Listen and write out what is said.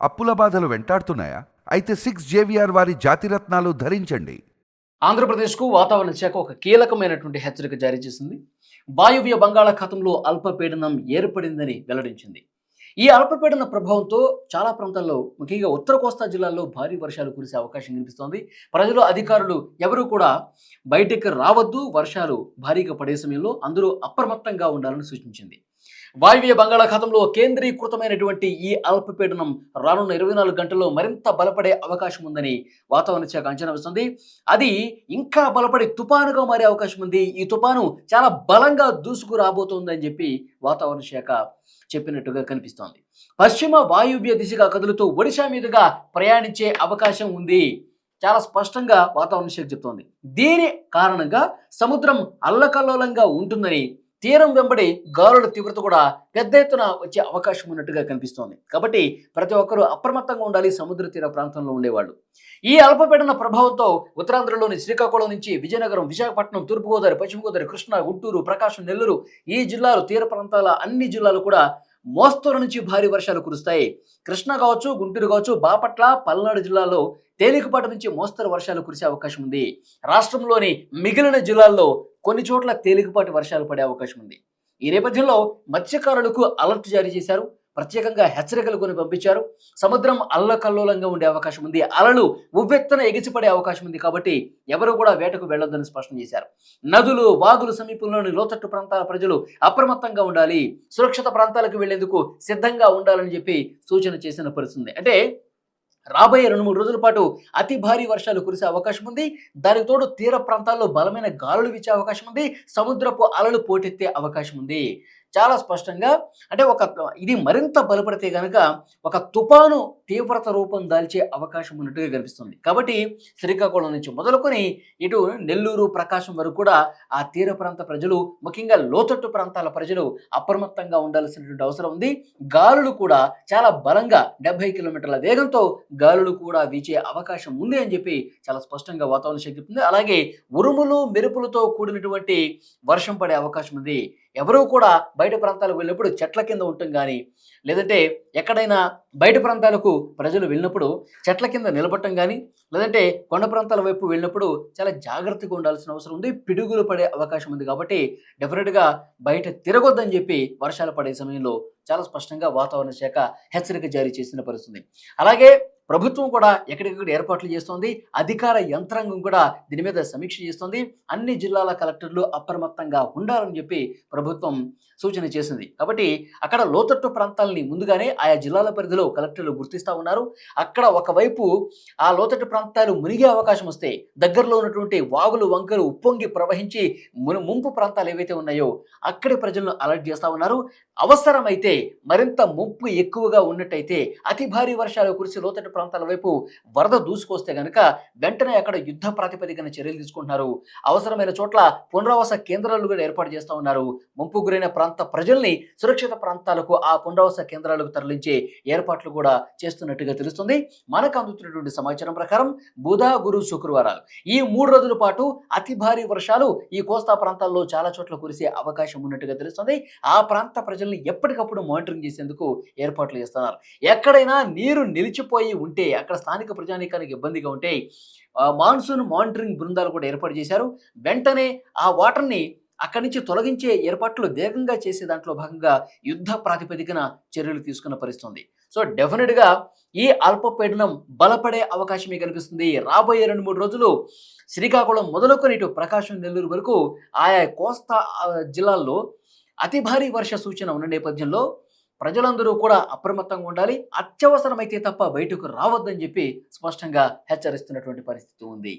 అప్పుల బాధలు వెంటాడుతున్నాయా? అయితే సిక్స్ జేవిఆర్ వారి జాతిరత్నాలు ధరించండి. ఆంధ్రప్రదేశ్కు వాతావరణ శాఖ ఒక కీలకమైనటువంటి హెచ్చరిక జారీ చేసింది. వాయువ్య బంగాళాఖాతంలో అల్పపీడనం ఏర్పడిందని వెల్లడించింది. ఈ అల్పపీడన ప్రభావంతో చాలా ప్రాంతాల్లో ముఖ్యంగా ఉత్తర కోస్తా జిల్లాల్లో భారీ వర్షాలు కురిసే అవకాశం కనిపిస్తోంది. ప్రజలు అధికారులు ఎవరు కూడా బయటికి రావద్దు. వర్షాలు భారీగా పడే సమయంలో అందరూ అప్రమత్తంగా ఉండాలని సూచించింది. వాయువ్య బంగాళాఖాతంలో కేంద్రీకృతమైనటువంటి ఈ అల్పపీడనం రానున్న ఇరవై నాలుగు గంటల్లో మరింత బలపడే అవకాశం ఉందని వాతావరణ శాఖ అంచనా వేస్తుంది. అది ఇంకా బలపడి తుపానుగా మారే అవకాశం ఉంది. ఈ తుపాను చాలా బలంగా దూసుకు రాబోతోందని చెప్పి వాతావరణ శాఖ చెప్పినట్టుగా కనిపిస్తోంది. పశ్చిమ వాయువ్య దిశగా కదులుతూ ఒడిశా మీదుగా ప్రయాణించే అవకాశం ఉంది. చాలా స్పష్టంగా వాతావరణ శాఖ చెప్తోంది. దీని కారణంగా సముద్రం అల్లకల్లోలంగా ఉంటుందని తీరం వెంబడి గాలుల తీవ్రత కూడా పెద్ద ఎత్తున వచ్చే అవకాశం ఉన్నట్టుగా కనిపిస్తోంది. కాబట్టి ప్రతి ఒక్కరూ అప్రమత్తంగా ఉండాలి సముద్ర తీర ప్రాంతంలో ఉండేవాళ్ళు. ఈ అల్పపీడన ప్రభావంతో ఉత్తరాంధ్రలోని శ్రీకాకుళం నుంచి విజయనగరం విశాఖపట్నం తూర్పుగోదావరి పశ్చిమ గోదావరి కృష్ణా గుంటూరు ప్రకాశం నెల్లూరు ఈ జిల్లాలు తీర ప్రాంతాల అన్ని జిల్లాలు కూడా మోస్తరు నుంచి భారీ వర్షాలు కురుస్తాయి. కృష్ణా కావచ్చు గుంటూరు కావచ్చు బాపట్ల పల్నాడు జిల్లాలో తేలికపాటి నుంచి మోస్తరు వర్షాలు కురిసే అవకాశం ఉంది. రాష్ట్రంలోని మిగిలిన జిల్లాల్లో కొన్ని చోట్ల తేలికపాటి వర్షాలు పడే అవకాశం ఉంది. ఈ నేపథ్యంలో మత్స్యకారులకు అలర్ట్ జారీ చేశారు. ప్రత్యేకంగా హెచ్చరికలు కొని పంపించారు. సముద్రం అల్లకల్లోలంగా ఉండే అవకాశం ఉంది. అలలు ఉవ్వెత్తన ఎగిసిపడే అవకాశం ఉంది కాబట్టి ఎవరు కూడా వేటకు వెళ్ళొద్దని స్పష్టం చేశారు. నదులు వాగులు సమీపంలోని లోతట్టు ప్రాంతాల ప్రజలు అప్రమత్తంగా ఉండాలి. సురక్షిత ప్రాంతాలకు వెళ్ళేందుకు సిద్ధంగా ఉండాలని చెప్పి సూచన చేసిన పరిస్థితుంది అంటే రాబోయే రెండు మూడు రోజుల పాటు అతి భారీ వర్షాలు కురిసే అవకాశం ఉంది. దానికి తోడు తీర ప్రాంతాల్లో బలమైన గాలులు వీచే అవకాశం ఉంది. సముద్రపు అలలు పోటెత్తే అవకాశం ఉంది. చాలా స్పష్టంగా అంటే ఒక ఇది మరింత బలపడితే కనుక ఒక తుపాను తీవ్రత రూపం దాల్చే అవకాశం ఉన్నట్టుగా కనిపిస్తుంది. కాబట్టి శ్రీకాకుళం నుంచి మొదలుకొని ఇటు నెల్లూరు ప్రకాశం వరకు కూడా ఆ తీర ప్రాంత ప్రజలు ముఖ్యంగా లోతట్టు ప్రాంతాల ప్రజలు అప్రమత్తంగా ఉండాల్సినటువంటి అవసరం ఉంది. గాలులు కూడా చాలా బలంగా డెబ్బై కిలోమీటర్ల వేగంతో గాలులు కూడా వీచే అవకాశం ఉంది అని చెప్పి చాలా స్పష్టంగా వాతావరణ శక్తి అలాగే ఉరుములు మెరుపులతో కూడినటువంటి వర్షం పడే అవకాశం ఉంది. ఎవరూ కూడా బయట ప్రాంతాలకు వెళ్ళినప్పుడు చెట్ల కింద ఉండటం కానీ లేదంటే ఎక్కడైనా బయట ప్రాంతాలకు ప్రజలు వెళ్ళినప్పుడు చెట్ల కింద నిలబడటం కానీ లేదంటే కొండ ప్రాంతాల వైపు వెళ్ళినప్పుడు చాలా జాగ్రత్తగా ఉండాల్సిన అవసరం ఉంది. పిడుగులు పడే అవకాశం ఉంది కాబట్టి డెఫినెట్గా బయట తిరగొద్దని చెప్పి వర్షాలు పడే సమయంలో చాలా స్పష్టంగా వాతావరణ శాఖ హెచ్చరిక జారీ చేసిన పరిస్థితి అలాగే ప్రభుత్వం కూడా ఎక్కడికక్కడ ఏర్పాట్లు చేస్తోంది అధికార యంత్రాంగం కూడా దీని మీద సమీక్ష చేస్తోంది అన్ని జిల్లాల కలెక్టర్లు అప్రమత్తంగా ఉండాలని చెప్పి ప్రభుత్వం సూచన చేసింది. కాబట్టి అక్కడ లోతట్టు ప్రాంతాలని ముందుగానే ఆయా జిల్లాల పరిధిలో కలెక్టర్లు గుర్తిస్తూ ఉన్నారు. అక్కడ ఒకవైపు ఆ లోతట్టు ప్రాంతాలు మునిగే అవకాశం వస్తే దగ్గరలో ఉన్నటువంటి వాగులు వంకలు ఉప్పొంగి ప్రవహించి మును ముంపు ప్రాంతాలు ఏవైతే ఉన్నాయో అక్కడి ప్రజలను అలర్ట్ చేస్తూ ఉన్నారు. అవసరమైతే మరింత ముప్పు ఎక్కువగా ఉన్నట్టయితే అతి భారీ వర్షాలు కురిసి లోతట్టు ప్రాంతాల వైపు వరద దూసుకొస్తే గనక వెంటనే అక్కడ యుద్ధ ప్రాతిపదికన చర్యలు తీసుకుంటున్నారు. అవసరమైన చోట్ల పునరావాస కేంద్రాలు కూడా ఏర్పాటు చేస్తూ ఉన్నారు. ముంపు గురైన ప్రాంత ప్రజల్ని సురక్షిత ప్రాంతాలకు ఆ పునరావాస కేంద్రాలకు తరలించే ఏర్పాట్లు కూడా చేస్తున్నట్టుగా తెలుస్తుంది. మనకు అందుతున్నటువంటి సమాచారం ప్రకారం బుధ గురు శుక్రవారాలు ఈ మూడు రోజుల పాటు అతి భారీ వర్షాలు ఈ కోస్తా ప్రాంతాల్లో చాలా చోట్ల కురిసే అవకాశం ఉన్నట్టుగా తెలుస్తుంది. ఆ ప్రాంత ప్రజలు ప్రజల్ని ఎప్పటికప్పుడు మానిటరింగ్ చేసేందుకు ఏర్పాట్లు చేస్తున్నారు. ఎక్కడైనా నీరు నిలిచిపోయి ఉంటే అక్కడ స్థానిక ప్రజానీకానికి ఇబ్బందిగా ఉంటే మాన్సూన్ మానిటరింగ్ బృందాలు కూడా ఏర్పాటు చేశారు. వెంటనే ఆ వాటర్ని అక్కడి నుంచి తొలగించే ఏర్పాట్లు వేగంగా చేసే దాంట్లో భాగంగా యుద్ధ ప్రాతిపదికన చర్యలు తీసుకున్న పరిస్థితుంది. సో డెఫినెట్గా ఈ అల్పపీడనం బలపడే అవకాశమే కనిపిస్తుంది. రాబోయే రెండు మూడు రోజులు శ్రీకాకుళం మొదలుకొని ఇటు ప్రకాశం నెల్లూరు వరకు ఆయా కోస్తా జిల్లాల్లో అతి భారీ వర్ష సూచన ఉన్న నేపథ్యంలో ప్రజలందరూ కూడా అప్రమత్తంగా ఉండాలి. అత్యవసరమైతే తప్ప బయటకు రావద్దని చెప్పి స్పష్టంగా హెచ్చరిస్తున్నటువంటి పరిస్థితి ఉంది.